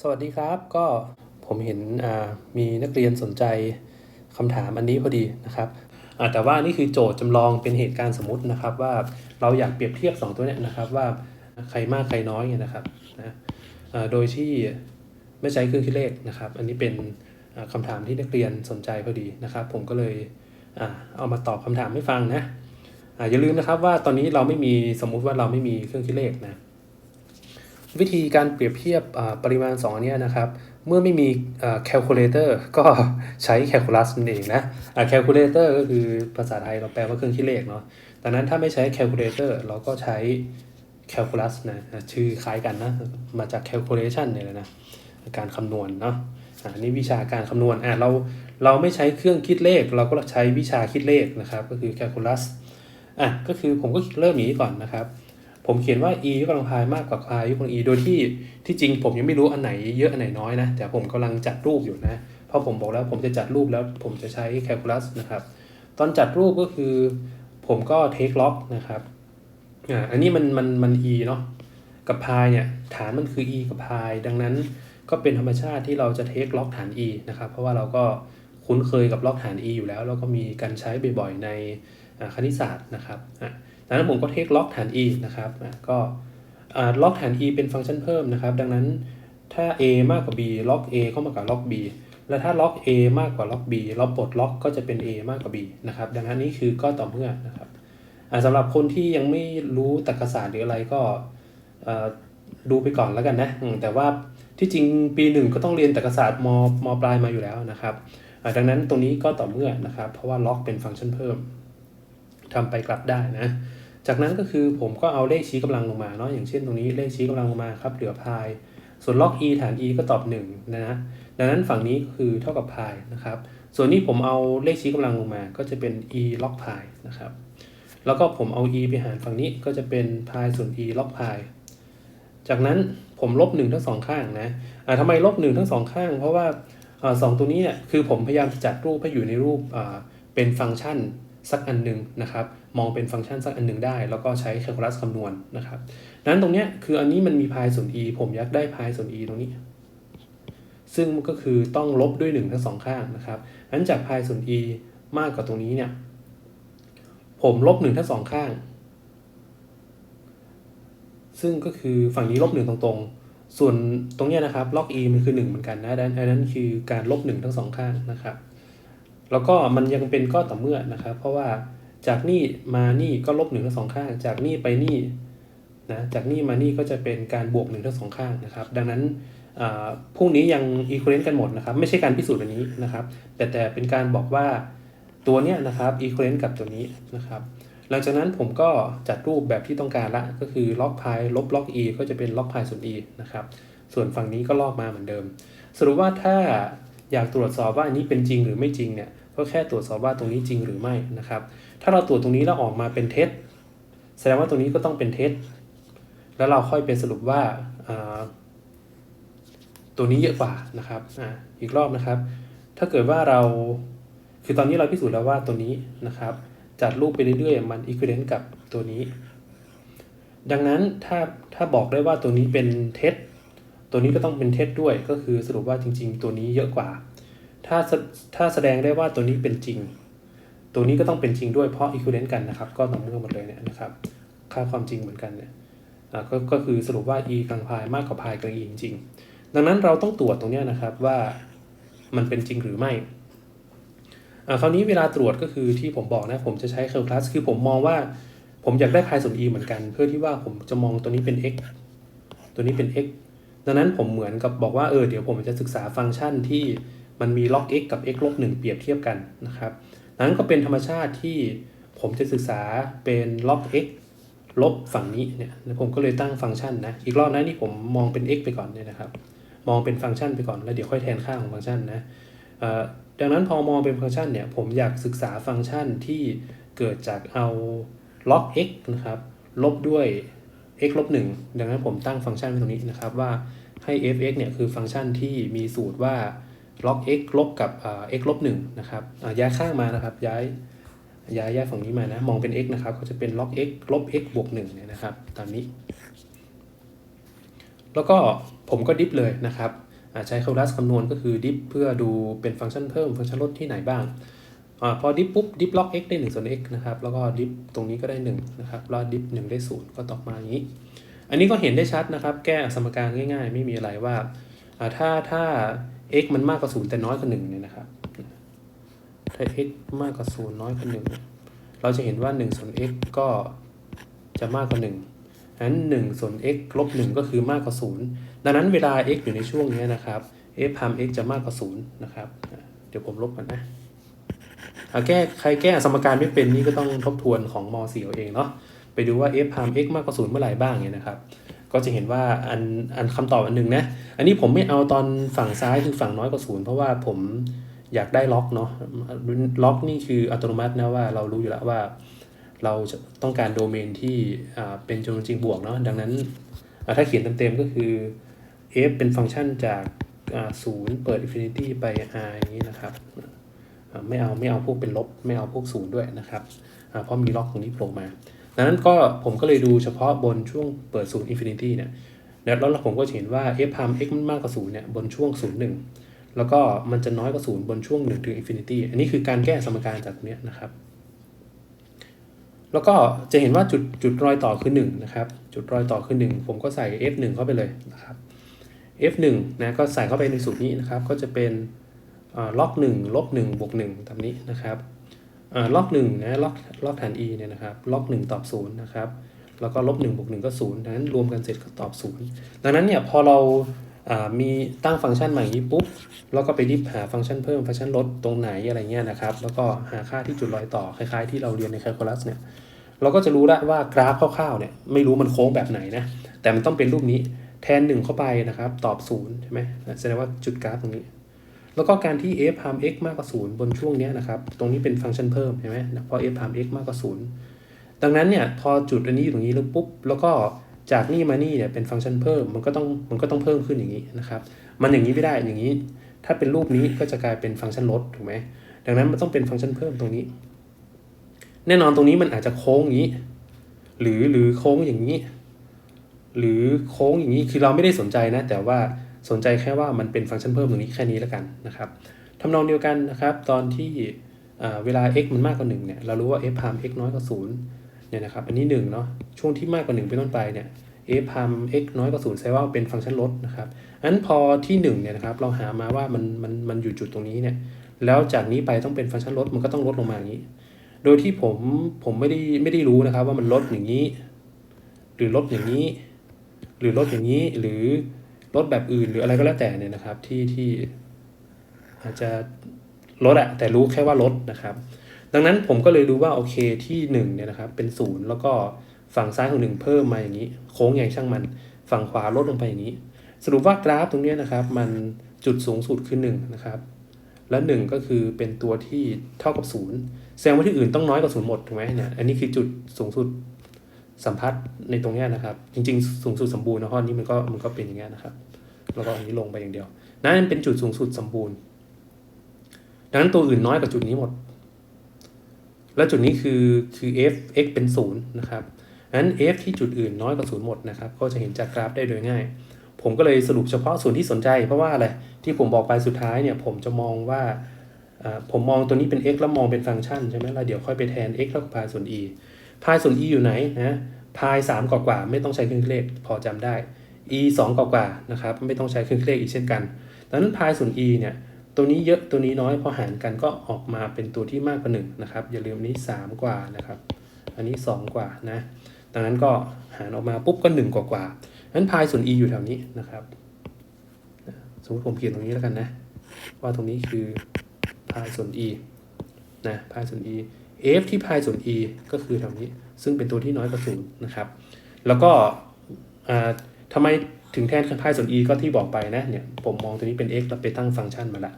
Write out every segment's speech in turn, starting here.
สวัสดีครับ ก็ผมเห็นมีนักเรียนสนใจคำถามอันนี้พอดีนะครับแต่ว่านี่คือโจทย์จำลองเป็นเหตุการณ์สมมตินะครับ ว่าเราอยากเปรียบเทียบ 2 ตัวเนี้ยนะครับว่าใครมากใครน้อยเนี่ยนะครับนะโดยที่ไม่ใช้เครื่องคิดเลขนะครับ อันนี้เป็นอ่าคำถามที่นักเรียนสนใจพอดีนะครับ ผมก็เลยเอามาตอบคำถามให้ฟังนะอ่าอย่าลืมนะครับว่าตอนนี้เราไม่มีสมมุติว่าเราไม่มีเครื่องคิดเลขนะ วิธีการเปรียบเทียบปริมาณ2อันนี้นะครับ เมื่อไม่มีอ่า calculator ก็ใช้ calculus นั่นเองนะอ่า calculator ก็คือภาษาไทยเราแปลว่าเครื่องคิดเลขเนาะดังนั้นถ้าไม่ใช้ calculator เราก็ใช้ calculus นะ ชื่อคล้ายกันนะ มาจาก calculation เนี่ยนะ การคำนวณเนาะอ่านี่วิชาการคำนวณอ่าเราเราไม่ใช้เครื่องคิดเลข เราก็ใช้วิชาคิดเลขนะครับ ก็คือ calculus อะก็คือผมก็เริ่มอย่างนี้ก่อนนะครับ ผมเขียนว่า e ยกกำลังพายมากกว่า y ยกกำลัง e โดยที่ที่จริงผมยังไม่รู้อันไหนเยอะอันไหนน้อยนะ แต่ผมกำลังจัดรูปอยู่นะ เพราะผมบอกแล้วผมจะจัดรูปแล้วผมจะใช้ calculus นะครับ ตอนจัดรูปก็คือ ผมก็ take log นะครับ อ่า อันนี้มันมันมัน e เนาะ กับ pi เนี่ยฐานมันคือ e กับ pi ดังนั้นก็เป็นธรรมชาติที่เราจะ take log ฐาน e นะครับ เพราะว่าเราก็คุ้นเคยกับ log ฐาน e อยู่แล้ว แล้วก็มีการใช้บ่อยๆในคณิตศาสตร์นะครับอะ ดังนั้นผมก็เทคล็อกฐาน e นะครับก็ล็อกฐาน e เป็นฟังก์ชันเพิ่มนะครับ ดังนั้นถ้า a มากกว่า b ล็อก a เข้ามากับล็อก b และถ้าล็อก a มากกว่าล็อก b เราปลดล็อกก็จะเป็น a มากกว่า b นะครับ ดังนั้นนี่คือก็ต่อเมื่อนะครับสำหรับคนที่ยังไม่รู้ตรรกศาสตร์หรืออะไรก็ดูไปก่อนแล้วกันนะ แต่ว่าที่จริงปีหนึ่งก็ต้องเรียนตรรกศาสตร์มมปลายมาอยู่แล้วนะครับดังนั้นตรงนี้ก็ต่อเมื่อนะครับ เพราะว่าล็อกเป็นฟังก์ชันเพิ่มทำไปกลับได้นะ จากนั้นก็คือผมก็เอาเลขชี้กำลังลงมาเนาะอย่างเช่นตรงนี้เลขชี้กำลังลงมาครับเหลือพายส่วนล็อก e ฐาน e ก็ตอบ1นะนะดังนั้นฝั่งนี้คือเท่ากับพายนะครับ ส่วนนี้ผมเอาเลขชี้กำลังลงมา ก็จะเป็น e ล็อกพายนะครับ แล้วก็ผมเอา e ไปหารฝั่งนี้ก็จะเป็นพายส่วน e ล็อกพายจากนั้นผมลบ1ทั้งสองข้างนะอ่าทำไมลบ1ทั้งสองข้าง เพราะว่าอสองตัวนี้เนี่ยคือผมพยายามจะจัดรูปให้อยู่ในรูปเป็นฟังก์ชัน สักอันหนึ่งนะครับ มองเป็นฟังก์ชันสักอันหนึ่งได้ แล้วก็ใช้แคลคูลัสคำนวณนะครับนั้นตรงเนี้ยคืออันนี้มันมีพายส่วน e ผมอยากได้พายส่วน e ตรงนี้ ซึ่งก็คือต้องลบด้วย 1 ทั้งสองข้างนะครับนั้นจากพายส่วน e มากกว่าตรงนี้เนี่ย ผมลบ1ทั้งสองข้าง ซึ่งก็คือฝั่งนี้ลบ1ตรงๆ ส่วนตรงเนี้ยนะครับล็อก e มันคือ 1 เหมือนกันนะดังนั้นคือการลบ1ทั้งสองข้างนะครับ แล้วก็มันยังเป็นก็ต่อเมื่อนะครับ เพราะว่าจากนี่มานี่ก็ลบหนึ่งทั้งสองข้าง จากนี่ไปนี่นะจากนี่มานี่ก็จะเป็นการบวกหนึ่งทั้งสองข้างนะครับ ดังนั้นพวกนี้ยังอีควอเลนต์กันหมดนะครับ ไม่ใช่การพิสูจน์อันนี้นะครับ แต่แต่เป็นการบอกว่าตัวเนี้ยนะครับอีควอเลนต์กับตัวนี้นะครับหลังจากนั้นผมก็จัดรูปแบบที่ต้องการละ ก็คือล็อกพายลบล็อก e ก็จะเป็นล็อกพายส่วน e นะครับส่วนฝั่งนี้ก็ลอกมาเหมือนเดิม สรุปว่าถ้าอยากตรวจสอบว่าอันนี้เป็นจริงหรือไม่จริงเนี่ย ก็แค่ตรวจสอบว่าตรงนี้จริงหรือไม่นะครับ ถ้าเราตรวจตรงนี้แล้วออกมาเป็นเท็จแสดงว่าตรงนี้ก็ต้องเป็นเท็จแล้วเราค่อยไปสรุปว่าตัวนี้เยอะกว่านะครับออีกรอบนะครับ ถ้าเกิดว่าเราคือตอนนี้เราพิสูจน์แล้วว่าตัวนี้นะครับ จัดรูปไปเรื่อยๆ มันอีควอเลนต์กับตัวนี้ ดังนั้นถ้าถ้าบอกได้ว่าตัวนี้เป็นเท็จตัวนี้ก็ต้องเป็นเท็จด้วยก็คือสรุปว่าจริง ๆ ตัวนี้เยอะกว่า ถ้าถ้าแสดงได้ว่าตัวนี้เป็นจริง ตัวนี้ก็ต้องเป็นจริงด้วยเพราะ equivalent กันนะครับ ก็ต่อเมื่อหมดเลยเนี่ยนะครับ ค่าความจริงเหมือนกันเนี่ยก็ก็คือสรุปว่า e กลางพายมากกว่าพายกลาง e จริง ดังนั้นเราต้องตรวจตรงนี้นะครับว่ามันเป็นจริงหรือไม่คราวนี้เวลาตรวจก็คือที่ผมบอกนะ ผมจะใช้ calculus คือผมมองว่าผมอยากได้พายส่วน e เหมือนกัน เพื่อที่ว่าผมจะมองตัวนี้เป็น x ตัวนี้เป็น x ดังนั้นผมเหมือนกับบอกว่าเออเดี๋ยวผมจะศึกษาฟังก์ชันที่ มันมี log x กับ x ลบ1เปรียบเทียบกันนะครับนั้นก็เป็นธรรมชาติที่ผมจะศึกษาเป็น log x ลบฝั่งนี้เนี่ยผมก็เลยตั้งฟังก์ชันนะ อีกรอบนะนี่ผมมองเป็น x ไปก่อนเนี่ยนะครับ มองเป็นฟังก์ชันไปก่อน แล้วเดี๋ยวค่อยแทนค่าของฟังก์ชันนะดังนั้นพอมองเป็นฟังก์ชันเนี่ย ผมอยากศึกษาฟังก์ชันที่เกิดจากเอา log x นะครับ ลบด้วย x ลบ1ดังนั้นผมตั้งฟังก์ชันไว้ตรงนี้นะครับว่าให้ f(x) เนี่ยคือฟังก์ชันที่มีสูตรว่า ล็อก x ลบกับ x ลบหนึ่งนะครับย้ายข้างมานะครับย้ายย้ายย้ายฝั่งนี้มานะมองเป็น x นะครับก็จะเป็นล็อก x ลบ x บวกหนึ่งเนี่ยนะครับตามนี้ แล้วก็ผมก็ดิฟเลยนะครับใช้คาลัสคำนวณก็คือดิฟเพื่อดูเป็นฟังก์ชันเพิ่มฟังก์ชันลดที่ไหนบ้างอพอดิฟปุ๊บดิฟล็อก x ได้1ส่วน x นะครับแล้วก็ดิฟตรงนี้ก็ได้1นะครับแล้วดิฟ1ได้ 0 ก็ตอกมาอย่างนี้ อันนี้ก็เห็นได้ชัดนะครับ แก้สมการง่าย ๆ ไม่มีอะไรว่าอ่าถ้าถ้า x มันมากกว่า0แต่น้อยกว่า1เนี่ยนะครับถ้า x มากกว่า0น้อยกว่า1เราจะเห็นว่า1ส่วน x ก็จะมากกว่า1นั้น1ส่วน x ลบ1ก็คือมากกว่า 0 ดังนั้นเวลา x อยู่ในช่วงนี้นะครับ f พาม x จะมากกว่า 0 นะครับ เดี๋ยวผมลบก่อนนะอะแก้ใครแก้สมการไม่เป็นนี่ก็ต้องทบทวนของม .4 เอาเองเนาะ ไปดูว่า f พาม x มากกว่า 0 เมื่อไหร่บ้างเนี่ยนะครับ ก็จะเห็นว่าอันอันคำตอบอันหนึ่งนะ อันนี้ผมไม่เอาตอนฝั่งซ้ายคือฝั่งน้อยกว่าศูนย์เพราะว่าผมอยากได้ล็อกเนาะล็อกนี่คืออัตโนมัตินะว่าเรารู้อยู่แล้วว่า เราจะต้องการโดเมนที่เป็นจำนวนจริงบวกเนาะดังนั้นถ้าเขียนเต็มๆก็คือ f เป็นฟังก์ชันจากศูนย์เปิด infinity ไป r อย่างนี้นะครับ ไม่เอาไม่เอาพวกเป็นลบ ไม่เอาพวกศูนย์ด้วยนะครับเพราะมีล็อกตรงนี้โผล่มา ดังนั้นก็ผมก็เลยดูเฉพาะบนช่วงเปิดศูนย์อินฟินิตี้เนี่ยแล้วผมก็เห็นว่า f พาม x มันมากกว่าศูนย์เนี่ยบนช่วงศูนย์หนึ่งแล้วก็มันจะน้อยกว่าศูนย์บนช่วงหนึ่งถึงอินฟินิตี้อันนี้คือการแก้สมการจากตรงเนี้ยนะครับ แล้วก็จะเห็นว่าจุดจุดรอยต่อคือ1นะครับจุดรอยต่อคือ 1 ผมก็ใส่ f 1 เข้าไปเลยนะครับ f 1 นะก็ใส่เข้าไปในสูตรนี้นะครับ ก็จะเป็นล็อก1ลบ1บวก1ตามนี้นะครับ ล็อกหนึ่งนะล็อกล็อกฐาน e เนี่ยนะครับล็อกหนึ่งตอบศูนย์นะครับแล้วก็ลบหนึ่งบวกหนึ่งก็ศูนย์ดังนั้นรวมกันเสร็จก็ตอบศูนย์ดังนั้นเนี่ยพอเราอ่ามีตั้งฟังก์ชันใหม่นี้ปุ๊บแล้วก็ไปดิฟหาฟังก์ชันเพิ่มฟังก์ชันลดตรงไหนอะไรเงี้ยนะครับ แล้วก็หาค่าที่จุดรอยต่อคล้ายๆที่เราเรียนในแคลคูลัสเนี่ยเราก็จะรู้ล้วว่ากราฟคร่าวๆเนี่ยไม่รู้มันโค้งแบบไหนนะแต่มันต้องเป็นรูปนี้แทนหนึ่งเข้าไปนะครับตอบศูนย์ใช่ไหมแสดงว่าจุดกราฟตรงนี้ แล้วก็การที่ f พาม x มากกว่า 0 บนช่วงนี้นะครับ ตรงนี้เป็นฟังก์ชันเพิ่มใช่ไหมพราะ f พาม x มากกว่า 0 ดังนั้นเนี่ยพอจุดอันนี้อยู่ตรงนี้แล้วปุ๊บ แล้วก็จากนี่มานี่เนี่ยเป็นฟังก์ชันเพิ่ม มันก็ต้องมันก็ต้องเพิ่มขึ้นอย่างนี้นะครับ มันอย่างนี้ไม่ได้ อย่างนี้ ถ้าเป็นรูปนี้ก็จะกลายเป็นฟังก์ชันลดถูกไหมดังนั้นมันต้องเป็นฟังก์ชันเพิ่มตรงนี้ แน่นอนตรงนี้มันอาจจะโค้งอย่างนี้ หรือหรือโค้งอย่างนี้ หรือโค้งอย่างนี้ คือเราไม่ได้สนใจนะ แต่ว่า สนใจแค่ว่ามันเป็นฟังก์ชันเพิ่มตรงนี้แค่นี้แล้วกันนะครับทำนองเดียวกันนะครับตอนที่เวลา x มันมากกว่า1เนี่ยเรารู้ว่า f พาม x น้อยกว่า0เนี่ยนะครับอันนี้1เนาะช่วงที่มากกว่า 1 เป็นต้นไปเนี่ย f พาม x น้อยกว่า0แสดงว่าเป็นฟังก์ชันลดนะครับอันพอที่1เนี่ยนะครับเราหามาว่ามันมันมันอยู่จุดตรงนี้เนี่ยแล้วจากนี้ไปต้องเป็นฟังก์ชันลดมันก็ต้องลดลงมาอย่างนี้ โดยที่ผมผมไม่ได้ไม่ได้รู้นะครับว่ามันลดอย่างนี้ หรือลดอย่างนี้ หรือลดอย่างนี้หรือ ลดแบบอื่นหรืออะไรก็แล้วแต่เนี่ยนะครับ ที่ที่อาจจะลดอะแต่รู้แค่ว่าลดนะครับ ดังนั้นผมก็เลยรู้ว่าโอเคที่1เนี่ยนะครับเป็นศูนย์แล้วก็ฝั่งซ้ายของ1เพิ่มมาอย่างนี้ โค้งใหญ่ช่างมัน ฝั่งขวาลดลงไปอย่างนี้ สรุปว่ากราฟตรงนี้นะครับ มันจุดสูงสุดคือ1นะครับ และ 1 ก็คือเป็นตัวที่เท่ากับ 0 แสดงว่าที่อื่นต้องน้อยกว่าศูนย์หมดถูกไหมเนี่ยอันนี้คือจุดสูงสุด สัมพัทธ์ในตรงนี้นะครับ จริงๆ สูงสุดสมบูรณ์นะข้อนี้มันก็มันก็เป็นอย่างนี้นะครับ แล้วก็อันนี้ลงไปอย่างเดียว นั่นเป็นจุดสูงสุดสมบูรณ์ ดังนั้นตัวอื่นน้อยกว่าจุดนี้หมด แล้วจุดนี้คือคือ f x เป็นศูนย์นะครับนั้น f ที่จุดอื่นน้อยกว่าศูนย์หมดนะครับ ก็จะเห็นจากกราฟได้โดยง่าย ผมก็เลยสรุปเฉพาะส่วนที่สนใจ เพราะว่าอะไรที่ผมบอกไปสุดท้ายเนี่ย ผมจะมองว่าผมมองตัวนี้เป็น x แล้วมองเป็นฟังก์ชันใช่ไหมแล้วเดี๋ยวค่อยไปแทน x แล้วพาส่วน e พายส่วน e อยู่ไหนนะพาย3กว่าๆไม่ต้องใช้เครื่องเลขพอจำได้ e 2กว่ากว่านะครับไม่ต้องใช้เครื่องเลขอีกเช่นกันดังนั้นพายส่วน e เนี่ยตัวนี้เยอะตัวนี้น้อยพอหารกันก็ออกมาเป็นตัวที่มากกว่า1นะครับอย่าลืมนี้ 3 กว่านะครับ อันนี้ 2 กว่านะดังนั้นก็หารออกมาปุ๊บก็ 1 กว่ากว่านั้นพายส่วน e อยู่แถวนี้นะครับสมมติผมเขียนตรงนี้แล้วกันนะ ว่าตรงนี้คือพายส่วน e นะพายส่วน e f ที่พายส่วน e ก็คือแถวนี้ ซึ่งเป็นตัวที่น้อยกว่าศูนย์นะครับ แล้วก็ทำไมถึงแทนพายส่วน e ก็ที่บอกไปนะเนี่ยผมมองตัวนี้เป็น x แล้วไปตั้งฟังก์ชันมาละ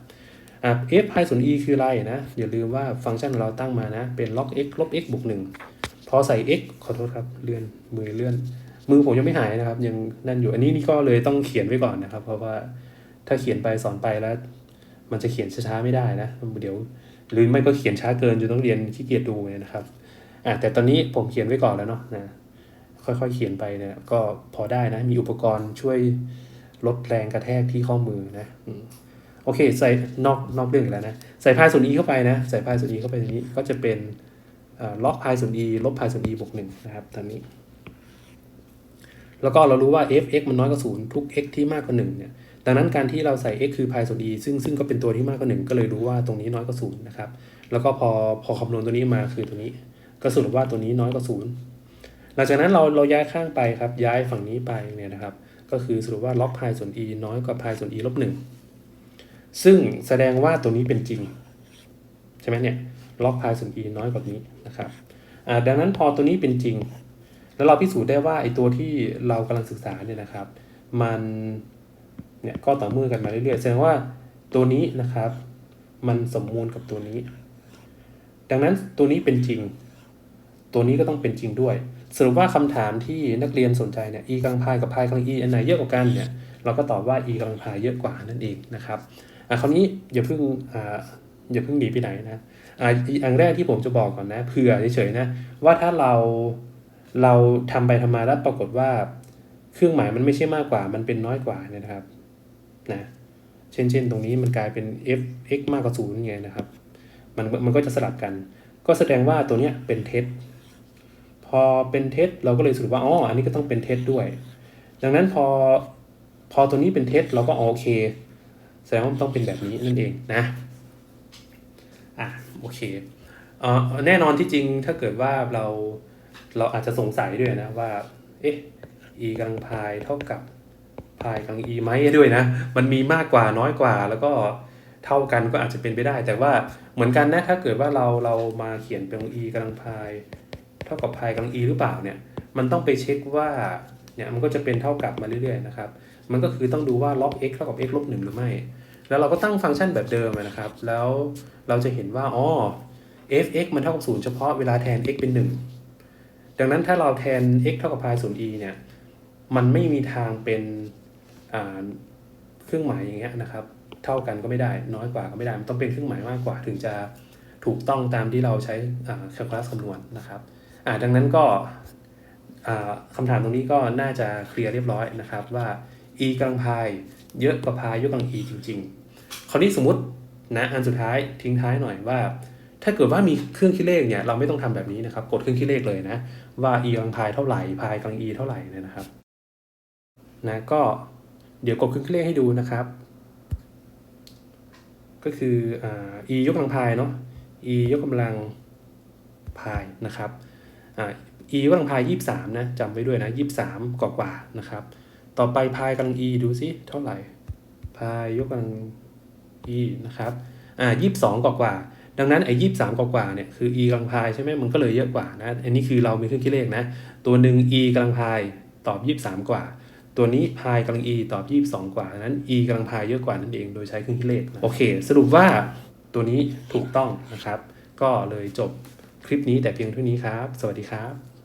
f พายส่วน e คืออะไรนะ อย่าลืมว่าฟังก์ชันเราตั้งมานะ เป็น log x ลบ x บวก1พอใส่ x ขอโทษครับเลื่อนมือเลื่อน มือผมยังไม่หายนะครับ ยังนั่นอยู่อันนี้นี่ก็เลยต้องเขียนไว้ก่อนนะครับ เพราะว่าถ้าเขียนไปสอนไปแล้ว มันจะเขียนช้าๆไม่ได้นะเดี๋ยว หรือไม่ก็เขียนช้าเกินจนต้องเรียนขี้เกียจดูเลยนะครับอะแต่ตอนนี้ผมเขียนไว้ก่อนแล้วเนาะนะค่อยๆเขียนไปเนี่ยก็พอได้นะ มีอุปกรณ์ช่วยลดแรงกระแทกที่ข้อมือนะโอเคใส่นอกนอกเรื่องแล้วนะใส่พายส่วน e เข้าไปนะใส่พายส่วน e เข้าไปตรงนี้ก็จะเป็นล็อกพายส่วน e ลบพายส่วน e บวกหนึ่งนะครับตามนี้ แล้วก็เรารู้ว่า f x มันน้อยกว่าศูนย์ทุก x ที่มากกว่าหนึ่งเนี่ย ดังนั้นการที่เราใส่ x คือพายส่วน e ซึ่งซึ่งก็เป็นตัวที่มากกว่าหนึ่งก็เลยรู้ว่าตรงนี้น้อยกว่าศูนย์นะครับ แล้วก็พอพอคำนวณตัวนี้มาคือตัวนี้ ก็สรุปว่าตัวนี้น้อยกว่าศูนย์หลังจากนั้นเราเราย้ายข้างไปครับ ย้ายฝั่งนี้ไปเนี่ยนะครับ ก็คือสรุปว่าล็อกพายส่วน e น้อยกว่าพายส่วน e ลบหนึ่งซึ่งแสดงว่าตัวนี้เป็นจริง ใช่ไหมเนี่ย ล็อกพายส่วน e น้อยกว่านี้นะครับอ่าดังนั้นพอตัวนี้เป็นจริง แล้วเราพิสูจน์ได้ว่าไอ้ตัวที่เรากำลังศึกษาเนี่ยนะครับ มัน เนี่ยก็ต่อเมื่อกันมาเรื่อยๆแสดงว่าตัวนี้นะครับ มันสมมูลกับตัวนี้ ดังนั้นตัวนี้เป็นจริง ตัวนี้ก็ต้องเป็นจริงด้วย สรุปว่าคำถามที่นักเรียนสนใจเนี่ย e กำลังพายกับพายกำลัง e อันไหนเยอะกว่ากันเนี่ย เราก็ตอบว่า e กำลังพายเยอะกว่านั่นเองนะครับอะคราวนี้อย่าเพิ่งอ่าอย่าเพิ่งหนีไปไหนนะอ่าอีกอันแรกที่ผมจะบอกก่อนนะเผื่อเฉยๆนะว่าถ้าเราเราทำไปทำมาแล้วปรากฏว่า เครื่องหมายมันไม่ใช่มากกว่า มันเป็นน้อยกว่านี่นะครับ นะเช่นเช่นตรงนี้มันกลายเป็น f x มากกว่าศูนย์ไงนะครับมันมันก็จะสลับกัน ก็แสดงว่าตัวเนี้ยเป็นเท็จพอเป็นเท็จเราก็เลยสรุปว่าอ๋ออันนี้ก็ต้องเป็นเท็จด้วย ดังนั้นพอพอตัวนี้เป็นเท็จเราก็โอเค แสดงว่ามันต้องเป็นแบบนี้นั่นเองนะอะโอเคเอ่อแน่นอนที่จริงถ้าเกิดว่าเราเราอาจจะสงสัยด้วยนะว่า เอ๊ะ e กำลังพายเท่ากับ พายกำลัง e ไหมด้วยนะ มันมีมากกว่าน้อยกว่า แล้วก็เท่ากันก็อาจจะเป็นไปได้ แต่ว่าเหมือนกันนะถ้าเกิดว่าเราเรามาเขียนเป็น e กำลังพาย เท่ากับพายกำลัง e หรือเปล่าเนี่ยมันต้องไปเช็คว่าเนี่ยมันก็จะเป็นเท่ากับมาเรื่อยๆนะครับมันก็คือต้องดูว่า log x เท่ากับ x ลบหนึ่งหรือไม่ แล้วเราก็ตั้งฟังก์ชันแบบเดิมนะครับ แล้วเราจะเห็นว่าอ๋อ f(x) มันเท่ากับศูนย์เฉพาะเวลาแทน x เป็นหนึ่งดังนั้นถ้าเราแทน x เท่ากับพายศูนย์ e เนี่ย มันไม่มีทางเป็น เครื่องหมายอย่างเงี้ยนะครับ เท่ากันก็ไม่ได้ น้อยกว่าก็ไม่ได้ มันต้องเป็นเครื่องหมายมากกว่าถึงจะถูกต้องตามที่เราใช้แคลคูลัสคำนวณนะครับดังนั้นก็คำถามตรงนี้ก็น่าจะเคลียร์เรียบร้อยนะครับว่า e กำลังพายเยอะกว่าพายยกกำลัง e จริง ๆ คราวนี้สมมตินะอันสุดท้ายทิ้งท้ายหน่อยว่า ถ้าเกิดว่ามีเครื่องคิดเลขเนี่ยเราไม่ต้องทำแบบนี้นะครับ กดเครื่องคิดเลขเลยนะ ว่า e กำลังพายเท่าไหร่พายกำลัง e เท่าไหร่นะครับนะก็ เดี๋ยวกดเครื่องคิดเลขให้ดูนะครับ ก็คืออ e ยกกำลังพายเนาะ e ยกกำลังพายนะครับอ e ยกกำลังพายยี่สามนะจำไว้ด้วยนะยี่สามกว่ากว่านะครับ ต่อไปพายกำลัง e ดูซิเท่าไหร่ พายยกกำลัง e นะครับอ่ายี่สองกว่ากว่าดังนั้นไอ้ยี่สามกว่ากว่าเนี่ยคือ e กำลังพายใช่ไหมมันก็เลยเยอะกว่านะ อันนี้คือเรามีเครื่องคิดเลขนะ ตัวหนึ่ง e กำลังพายตอบยี่สามกว่า ตัวนี้พายกำลัง e ตอบยี่สองกว่านั้น e กำลังพายเยอะกว่านั่นเองโดยใช้เครื่องคิดเลขโอเค สรุปว่าตัวนี้ถูกต้องนะครับ ก็เลยจบคลิปนี้แต่เพียงเท่านี้ครับ สวัสดีครับ